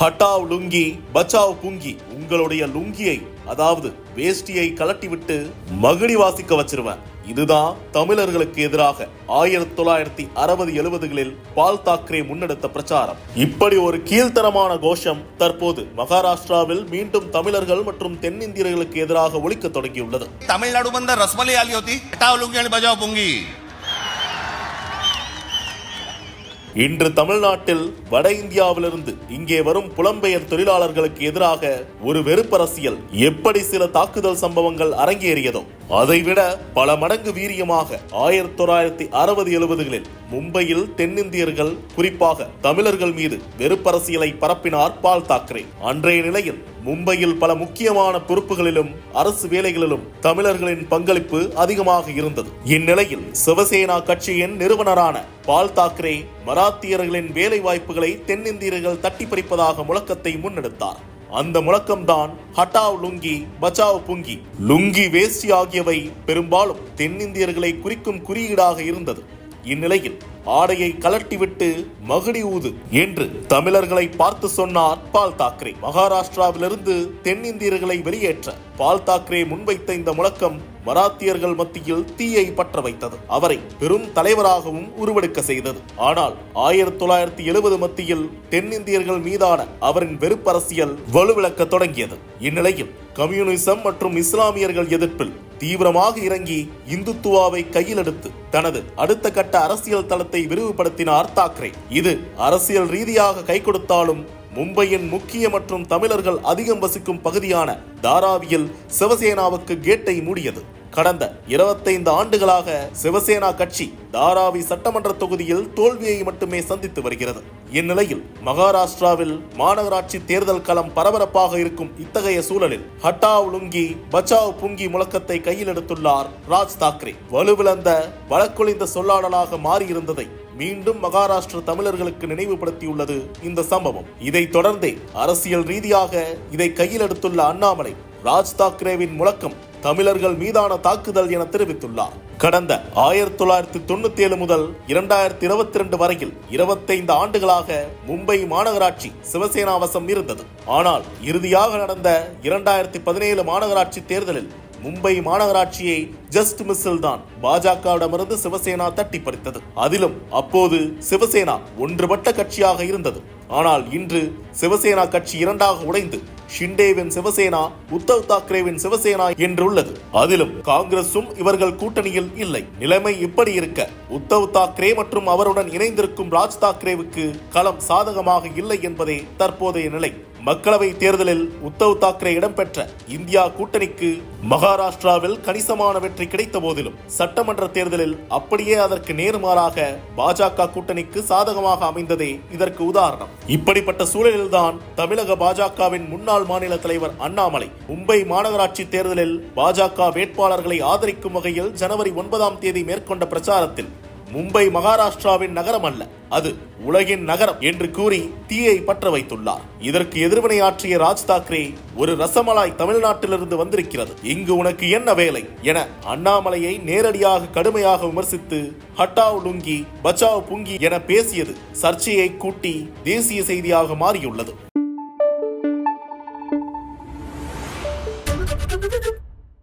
ஹட்டாவ் லுங்கி பச்சாவ் புங்கி உங்களுடைய லுங்கியை அதாவது வேஷ்டியை கலட்டிவிட்டு மகிழி வாசிக்க வச்சிருவேன். இதுதான் தமிழர்களுக்கு எதிராக ஆயிரத்தி தொள்ளாயிரத்தி அறுபது எழுபதுகளில் பால் தாக்கரே முன்னெடுத்த பிரச்சாரம். இப்படி ஒரு கீழ்த்தரமான கோஷம் தற்போது மகாராஷ்டிராவில் மீண்டும் தமிழர்கள் மற்றும் தென்னிந்தியர்களுக்கு எதிராக ஒழிக்க தொடங்கியுள்ளது. தமிழ்நாடு வந்த ரஸ்மலை ஆகியோதி பஜாவ் புங்கி. இன்று தமிழ்நாட்டில் வட இந்தியாவிலிருந்து இங்கே வரும் புலம்பெயர் தொழிலாளர்களுக்கு எதிராக ஒரு வெறுப்பரசியல். எப்படி சில தாக்குதல் சம்பவங்கள் அரங்கேறியதோ அதைவிட பல மடங்கு வீரியமாக ஆயிரத்தி தொள்ளாயிரத்தி அறுபது எழுபதுகளில் மும்பையில் தென்னிந்தியர்கள் குறிப்பாக தமிழர்கள் மீது வெறுப்பரசியலை பரப்பினார் பால் தாக்கரே. அன்றைய நிலையில் மும்பையில் பல முக்கியமான பொறுப்புகளிலும் அரசு வேலைகளிலும் தமிழர்களின் பங்களிப்பு அதிகமாக இருந்தது. இந்நிலையில் சிவசேனா கட்சியின் நிறுவனரான பால் தாக்கரே மராத்தியர்களின் வேலை வாய்ப்புகளை தென்னிந்தியர்கள் தட்டி பறிப்பதாக முழக்கத்தை முன்னெடுத்தார். அந்த முழக்கம்தான் ஹட்டாவ் லுங்கி பச்சாவ் புங்கி லுங்கி வேஷ்டி ஆகியவை பெரும்பாலும் தென்னிந்தியர்களை குறிக்கும் குறியீடாக இருந்தது. இந்நிலையில் ஆடையை கலட்டிவிட்டு மகுடி ஊது என்று தமிழர்களை பார்த்து சொன்னார் பால் தாக்கரே. மகாராஷ்டிராவிலிருந்து தென்னிந்தியர்களை வெளியேற்ற பால் தாக்கரே முன்வைத்த இந்த முழக்கம் மராத்தியர்கள் மத்தியில் தீயை பற்ற வைத்தது. அவரை பெரும் தலைவராகவும் உருவெடுக்க செய்தது. ஆனால் ஆயிரத்தி தொள்ளாயிரத்தி எழுபது மத்தியில் தென்னிந்தியர்கள் மீதான அவரின் வெறுப்பரசியல் வலுவிழக்க தொடங்கியது. இந்நிலையில் கம்யூனிசம் மற்றும் இஸ்லாமியர்கள் எதிர்ப்பில் தீவிரமாக இறங்கி இந்துத்துவாவை கையில் எடுத்து தனது அடுத்த கட்ட அரசியல் தளத்தை விரிவுபடுத்தினார் தாக்கரே. இது அரசியல் ரீதியாக கை கொடுத்தாலும் மும்பையின் முக்கிய மற்றும் தமிழர்கள் அதிகம் வசிக்கும் பகுதியான தாராவியில் சிவசேனாவுக்கு கேட்டை மூடியது. கடந்த இருபத்தைந்து ஆண்டுகளாக சிவசேனா கட்சி தாராவி சட்டமன்ற தொகுதியில் தோல்வியை மட்டுமே சந்தித்து வருகிறது. இந்நிலையில் மகாராஷ்டிராவில் மாநகராட்சி தேர்தல் களம் பரபரப்பாக இருக்கும் இத்தகைய சூழலில் ஹட்டாவ் லுங்கி பச்சாவ் புங்கி முழக்கத்தை கையில் எடுத்துள்ளார் ராஜ் தாக்கரே வலுவிழந்த வழக்கொழிந்த சொல்லாடலாக மாறியிருந்ததை மீண்டும் மகாராஷ்டிர தமிழர்களுக்கு நினைவுபடுத்தியுள்ளது இந்த சம்பவம். இதைத் தொடர்ந்தே அரசியல் ரீதியாக இதை கையில் எடுத்துள்ள அண்ணாமலை ராஜ் தாக்கரேவின் முழக்கம் தமிழர்கள் மீதான தாக்குதல் என தெரிவித்துள்ளார். கடந்த ஆயிரத்தி தொள்ளாயிரத்தி தொண்ணூத்தி ஏழு முதல் இரண்டாயிரத்தி இருபத்தி ரெண்டு வரையில் இருபத்தைந்து ஆண்டுகளாக மும்பை மாநகராட்சி சிவசேனா வசம் இருந்தது. ஆனால் இறுதியாக நடந்த இரண்டாயிரத்தி பதினேழு மாநகராட்சி தேர்தலில் மும்பை மாநகராட்சியை ஜஸ்ட் மிஸ்ஸில் தான் பாஜகவிடமிருந்து சிவசேனா தட்டி பறித்தது. அதிலும் அப்போது சிவசேனா ஒன்றுபட்ட கட்சியாக இருந்தது. ஆனால் இன்று சிவசேனா கட்சி இரண்டாக உடைந்து ஷிண்டேவின் சிவசேனா உத்தவ் தாக்கரேவின் சிவசேனா என்றுள்ளது. அதிலும் காங்கிரசும் இவர்கள் கூட்டணியில் இல்லை. நிலைமை இப்படி இருக்க உத்தவ் தாக்கரே மற்றும் அவருடன் இணைந்திருக்கும் ராஜ் தாக்கரேவுக்கு களம் சாதகமாக இல்லை என்பதே தற்போதைய நிலை. மக்களவை தேர்தலில் உத்தவ் தாக்கரே இடம்பெற்ற இந்தியா கூட்டணிக்கு மகாராஷ்டிராவில் கணிசமான வெற்றி கிடைத்த போதிலும் சட்டமன்ற தேர்தலில் அப்படியே அதற்கு நேர்மாறாக பாஜக கூட்டணிக்கு சாதகமாக அமைந்ததே இதற்கு உதாரணம். இப்படிப்பட்ட சூழலில்தான் தமிழக பாஜகவின் முன்னாள் மாநில தலைவர் அண்ணாமலை மும்பை மாநகராட்சி தேர்தலில் பாஜக வேட்பாளர்களை ஆதரிக்கும் வகையில் ஜனவரி ஒன்பதாம் தேதி மேற்கொண்ட பிரச்சாரத்தில் மும்பை மகாராஷ்டிராவின் நகரம் அல்ல அது உலகின் நகரம் என்று கூறி தீயை பற்ற வைத்துள்ளார். இதற்கு எதிர்வினையாற்றிய ராஜ் தாக்கரே ஒரு ரசமலாய் தமிழ்நாட்டிலிருந்து வந்திருக்கிறது. இங்கு உனக்கு என்ன வேலை? என அண்ணாமலையை நேரடியாக கடுமையாக விமர்சித்து ஹட்டாவ் லுங்கி பச்சாவ் புங்கி என பேசியது சர்ச்சையை கூட்டி தேசிய செய்தியாக மாறியுள்ளது.